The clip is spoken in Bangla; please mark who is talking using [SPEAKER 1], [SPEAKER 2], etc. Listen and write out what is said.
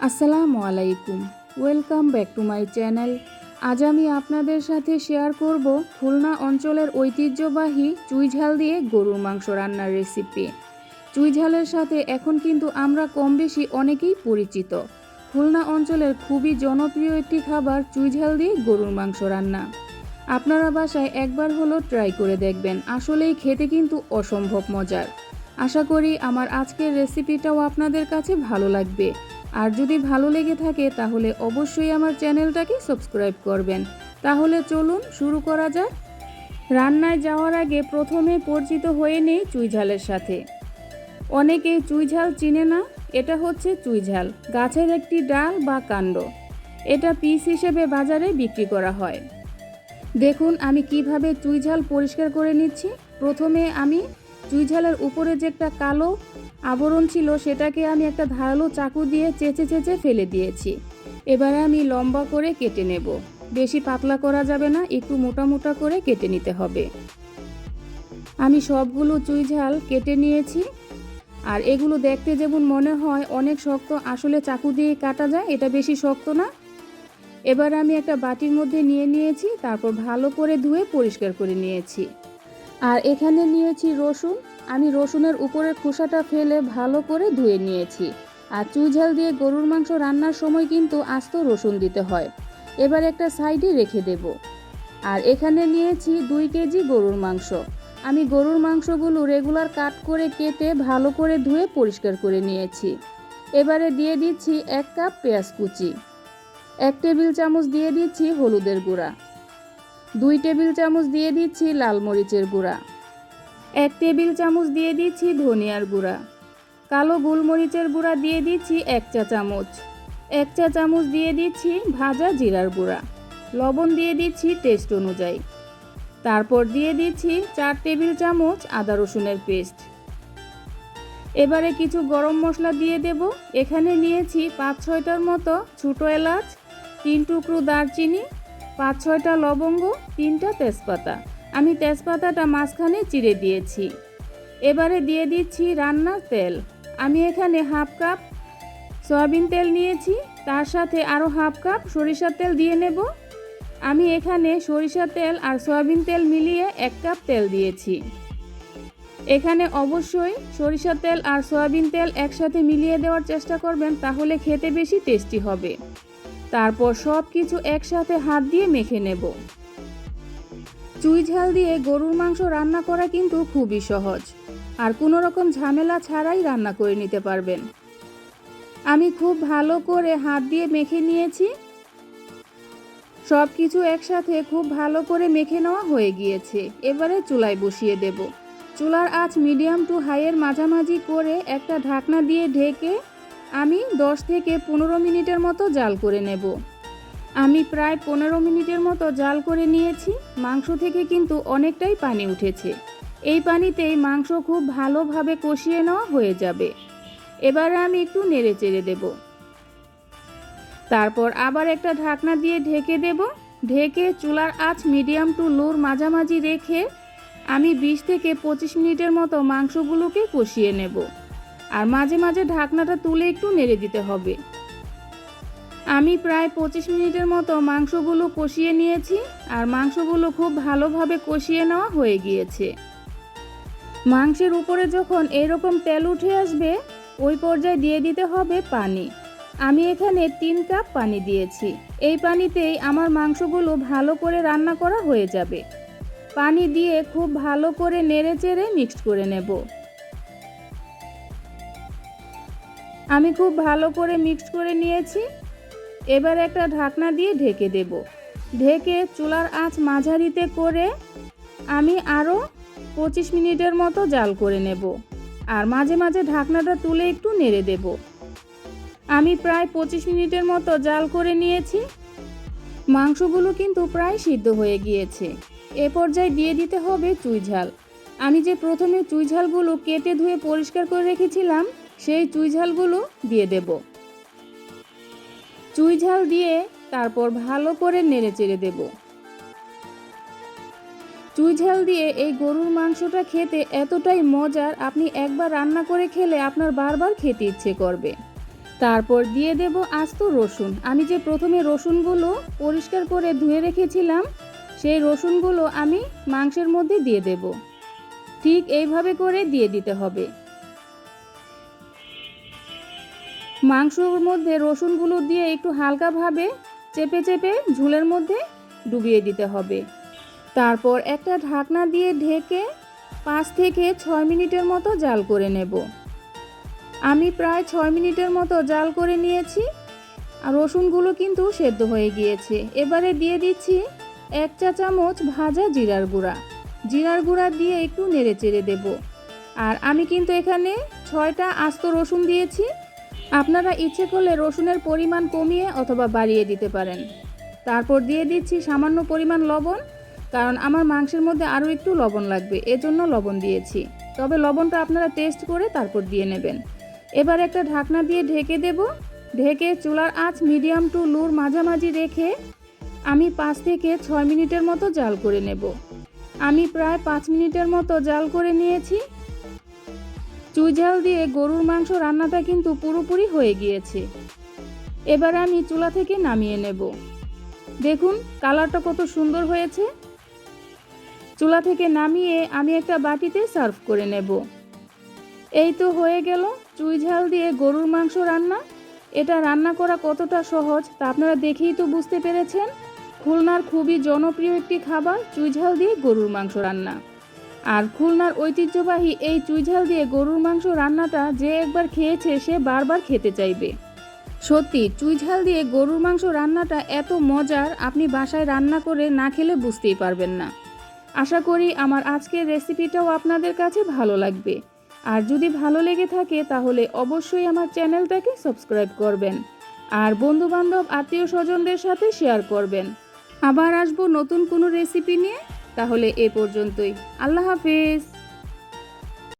[SPEAKER 1] আসসালামু আলাইকুম। Welcome back to my channel আজ আমি আপনাদের সাথে শেয়ার করব খুলনা অঞ্চলের ঐতিহ্যবাহী চুইঝাল দিয়ে গরুর মাংস রান্নার রেসিপি চুইঝালের সাথে এখন কিন্তু আমরা কম বেশি অনেকেই পরিচিত। খুলনা অঞ্চলের খুবই জনপ্রিয় একটি খাবার চুইঝাল দিয়ে গরুর মাংস রান্না। আপনারা বাসায় একবার হলো ট্রাই করে দেখবেন। আসলেই খেতে কিন্তু অসম্ভব মজার। আশা করি আমার আজকের রেসিপিটাও আপনাদের কাছে ভালো লাগবে। আর যদি ভালো লেগে থাকে তাহলে অবশ্যই আমার চ্যানেলটাকে সাবস্ক্রাইব করবেন। তাহলে চলুন শুরু করা যাক। রান্নায় যাওয়ার আগে প্রথমে পরিচিত হয়ে নেই চুইঝালের সাথে। অনেকে চুইঝাল চিনে না, এটা হচ্ছে চুইঝাল, গাছের একটি ডাল বা কাণ্ড। এটা পিস হিসেবে বাজারে বিক্রি করা হয়। দেখুন আমি কীভাবে চুইঝাল পরিষ্কার করে নিচ্ছি। প্রথমে আমি চুইঝালের উপরে যে একটা কালো আবরণ ছিল সেটাকে আমি একটা ধারালো চাকু দিয়ে চেঁচে চেঁচে ফেলে দিয়েছি। এবারে আমি লম্বা করে কেটে নেব। বেশি পাতলা করা যাবে না, একটু মোটা মোটা করে কেটে নিতে হবে। আমি সবগুলো চুইঝাল কেটে নিয়েছি। আর এগুলো দেখতে যেমন মনে হয় অনেক শক্ত, আসলে চাকু দিয়ে কাটা যায়, এটা বেশি শক্ত না। এবার আমি একটা বাটির মধ্যে নিয়ে নিয়েছি, তারপর ভালো করে ধুয়ে পরিষ্কার করে নিয়েছি। আর এখানে নিয়েছি রসুন আমি রসুনের উপরের খোসাটা ফেলে ভালো করে ধুয়ে নিয়েছি। আর চুইঝাল দিয়ে গরুর মাংস রান্নার সময় কিন্তু আস্ত রসুন দিতে হয়। এবার একটা সাইডে রেখে দেব। আর এখানে নিয়েছি দুই কেজি গরুর মাংস। আমি গরুর মাংসগুলো রেগুলার কাট করে কেটে ভালো করে ধুয়ে পরিষ্কার করে নিয়েছি। এবারে দিয়ে দিচ্ছি এক কাপ পেঁয়াজ কুচি। এক টেবিল চামচ দিয়ে দিচ্ছি হলুদের গুঁড়া। দুই টেবিল চামচ দিয়ে দিচ্ছি লাল মরিচের গুঁড়া। এক টেবিল চামচ দিয়ে দিচ্ছি ধনিয়ার গুঁড়া। কালো গোলমরিচের গুঁড়া দিয়ে দিচ্ছি এক চা চামচ। এক চা চামচ দিয়ে দিচ্ছি ভাজা জিরার গুঁড়া। লবণ দিয়ে দিচ্ছি টেস্ট অনুযায়ী। তারপর দিয়ে দিচ্ছি চার টেবিল চামচ আদা রসুনের পেস্ট। এবারে কিছু গরম মশলা দিয়ে দেব। এখানে নিয়েছি পাঁচ ছয়টার মতো ছোটো এলাচ, তিন টুকরো দারচিনি, পাঁচ ছয়টা লবঙ্গ, তিনটা তেজপাতা। আমি তেজপাতাটা মাঝখানে চিড়ে দিয়েছি। এবারে দিয়ে দিচ্ছি রান্নার তেল। আমি এখানে হাফ কাপ সয়াবিন তেল নিয়েছি, তার সাথে আরও হাফ কাপ সরিষার তেল দিয়ে নেব। আমি এখানে সরিষার তেল আর সয়াবিন তেল মিলিয়ে এক কাপ তেল দিয়েছি। এখানে অবশ্যই সরিষার তেল আর সয়াবিন তেল একসাথে মিলিয়ে দেওয়ার চেষ্টা করবেন, তাহলে খেতে বেশি টেস্টি হবে। তারপর সব কিছু একসাথে হাত দিয়ে মেখে নেব। চুই ঝাল দিয়ে গরুর মাংস রান্না করা কিন্তু খুবই সহজ। আর কোনো রকম ঝামেলা ছাড়াই রান্না করে নিতে পারবেন। আমি খুব ভালো করে হাত দিয়ে মেখে নিয়েছি। সব কিছু একসাথে খুব ভালো করে মেখে নেওয়া হয়ে গিয়েছে। এবারে চুলায় বসিয়ে দেব। চুলার আঁচ মিডিয়াম টু হাইয়ের মাঝামাঝি করে একটা ঢাকনা দিয়ে ঢেকে আমি দশ থেকে পনেরো মিনিটের মতো জাল করে নেব। আমি প্রায় পনেরো মিনিটের মতো জাল করে নিয়েছি। মাংস থেকে কিন্তু অনেকটাই পানি উঠেছে। এই পানিতেই মাংস খুব ভালোভাবে কষিয়ে নেওয়া হয়ে যাবে। এবারে আমি একটু নেড়ে চেড়ে দেব। তারপর আবার একটা ঢাকনা দিয়ে ঢেকে দেব। ঢেকে চুলার আঁচ মিডিয়াম টু লোর মাঝামাঝি রেখে আমি বিশ থেকে পঁচিশ মিনিটের মতো মাংসগুলোকে কষিয়ে নেব। আর মাঝে মাঝে ঢাকনাটা তুলে একটু নেড়ে দিতে হবে। আমি প্রায় পঁচিশ মিনিটের মতো মাংসগুলো কষিয়ে নিয়েছি আর মাংসগুলো খুব ভালোভাবে কষিয়ে নেওয়া হয়ে গিয়েছে। মাংসের উপরে যখন এরকম তেল উঠে আসবে, ওই পর্যায়ে দিয়ে দিতে হবে পানি। আমি এখানে তিন কাপ পানি দিয়েছি। এই পানিতেই আমার মাংসগুলো ভালো করে রান্না করা হয়ে যাবে। পানি দিয়ে খুব ভালো করে নেড়ে চেড়ে মিক্সড করে নেব। আমি খুব ভালো করে মিক্সড করে নিয়েছি। এবার একটা ঢাকনা দিয়ে ঢেকে দেব। ঢেকে চুলার আঁচ মাঝারিতে করে আমি আরও পঁচিশ মিনিটের মতো জাল করে নেব। আর মাঝে মাঝে ঢাকনাটা তুলে একটু নেড়ে দেব। আমি প্রায় পঁচিশ মিনিটের মতো জাল করে নিয়েছি। মাংসগুলো কিন্তু প্রায় সিদ্ধ হয়ে গিয়েছে। এ পর্যায়ে দিয়ে দিতে হবে চুই ঝাল। আমি যে প্রথমে চুই ঝালগুলো কেটে ধুয়ে পরিষ্কার করে রেখেছিলাম, সেই চুই ঝালগুলো দিয়ে দেব। চুই ঝাল দিয়ে তারপর ভালো করে নেড়ে চেড়ে দেব। চুই ঝাল দিয়ে এই গরুর মাংসটা খেতে এতটাই মজার, আপনি একবার রান্না করে খেলে আপনার বারবার খেতে ইচ্ছে করবে। তারপর দিয়ে দেব আস্ত রসুন। আমি যে প্রথমে রসুনগুলো পরিষ্কার করে ধুয়ে রেখেছিলাম, সেই রসুনগুলো আমি মাংসের মধ্যে দিয়ে দেব। ঠিক এইভাবে করে দিয়ে দিতে হবে। মাংসর মধ্যে রসুনগুলো দিয়ে একটু হালকাভাবে চেপে চেপে ঝুলের মধ্যে ডুবিয়ে দিতে হবে। তারপর একটা ঢাকনা দিয়ে ঢেকে পাঁচ থেকে ছয় মিনিটের মতো জাল করে নেব। আমি প্রায় ছয় মিনিটের মতো জাল করে নিয়েছি আর রসুনগুলো কিন্তু সেদ্ধ হয়ে গিয়েছে। এবারে দিয়ে দিচ্ছি এক চা চামচ ভাজা জিরার গুঁড়া। জিরার গুঁড়া দিয়ে একটু নেড়ে চেড়ে দেব। আর আমি কিন্তু এখানে ছয়টা আস্ত রসুন দিয়েছি। আপনারা ইচ্ছে করলে রসুনের পরিমাণ কমিয়ে অথবা বাড়িয়ে দিতে পারেন। তারপর দিয়ে দিচ্ছি সামান্য পরিমাণ লবণ, কারণ আমার মাংসের মধ্যে আরও একটু লবণ লাগবে, এজন্য লবণ দিয়েছি। তবে লবণটা আপনারা টেস্ট করে তারপর দিয়ে নেবেন। এবার একটা ঢাকনা দিয়ে ঢেকে দেব। ঢেকে চুলার আঁচ মিডিয়াম টু লুর মাঝামাঝি রেখে আমি পাঁচ থেকে ছয় মিনিটের মতো জাল করে নেব। আমি প্রায় পাঁচ মিনিটের মতো জাল করে নিয়েছি। চুই ঝাল দিয়ে গরুর মাংস রান্নাটা কিন্তু পুরোপুরি হয়ে গিয়েছে। এবার আমি চুলা থেকে নামিয়ে নেব। দেখুন, কালারটা কত সুন্দর হয়েছে। চুলা থেকে নামিয়ে আমি একটা বাটিতে সার্ভ করে নেব। এই তো হয়ে গেল চুই ঝাল দিয়ে গরুর মাংস রান্না। এটা রান্না করা কতটা সহজ তা আপনারা দেখেই তো বুঝতে পেরেছেন। খুলনার খুবই জনপ্রিয় একটি খাবার চুইঝাল দিয়ে গরুর মাংস রান্না। আর খুলনার ঐতিহ্যবাহী এই চুইঝাল দিয়ে গরুর মাংস রান্নাটা যে একবার খেয়েছে সে বারবার খেতে চাইবে। সত্যি, চুইঝাল দিয়ে গরুর মাংস রান্নাটা এত মজার, আপনি বাসায় রান্না করে না খেলে বুঝতেই পারবেন না। আশা করি আমার আজকের রেসিপিটাও আপনাদের কাছে ভালো লাগবে। আর যদি ভালো লেগে থাকে, তাহলে অবশ্যই আমার চ্যানেলটাকে সাবস্ক্রাইব করবেন। আর বন্ধু বান্ধব আত্মীয় স্বজনদের সাথে শেয়ার করবেন। আবার আসব নতুন কোনো রেসিপি নিয়ে। তাহলে এ পর্যন্তই। আল্লাহ হাফেজ।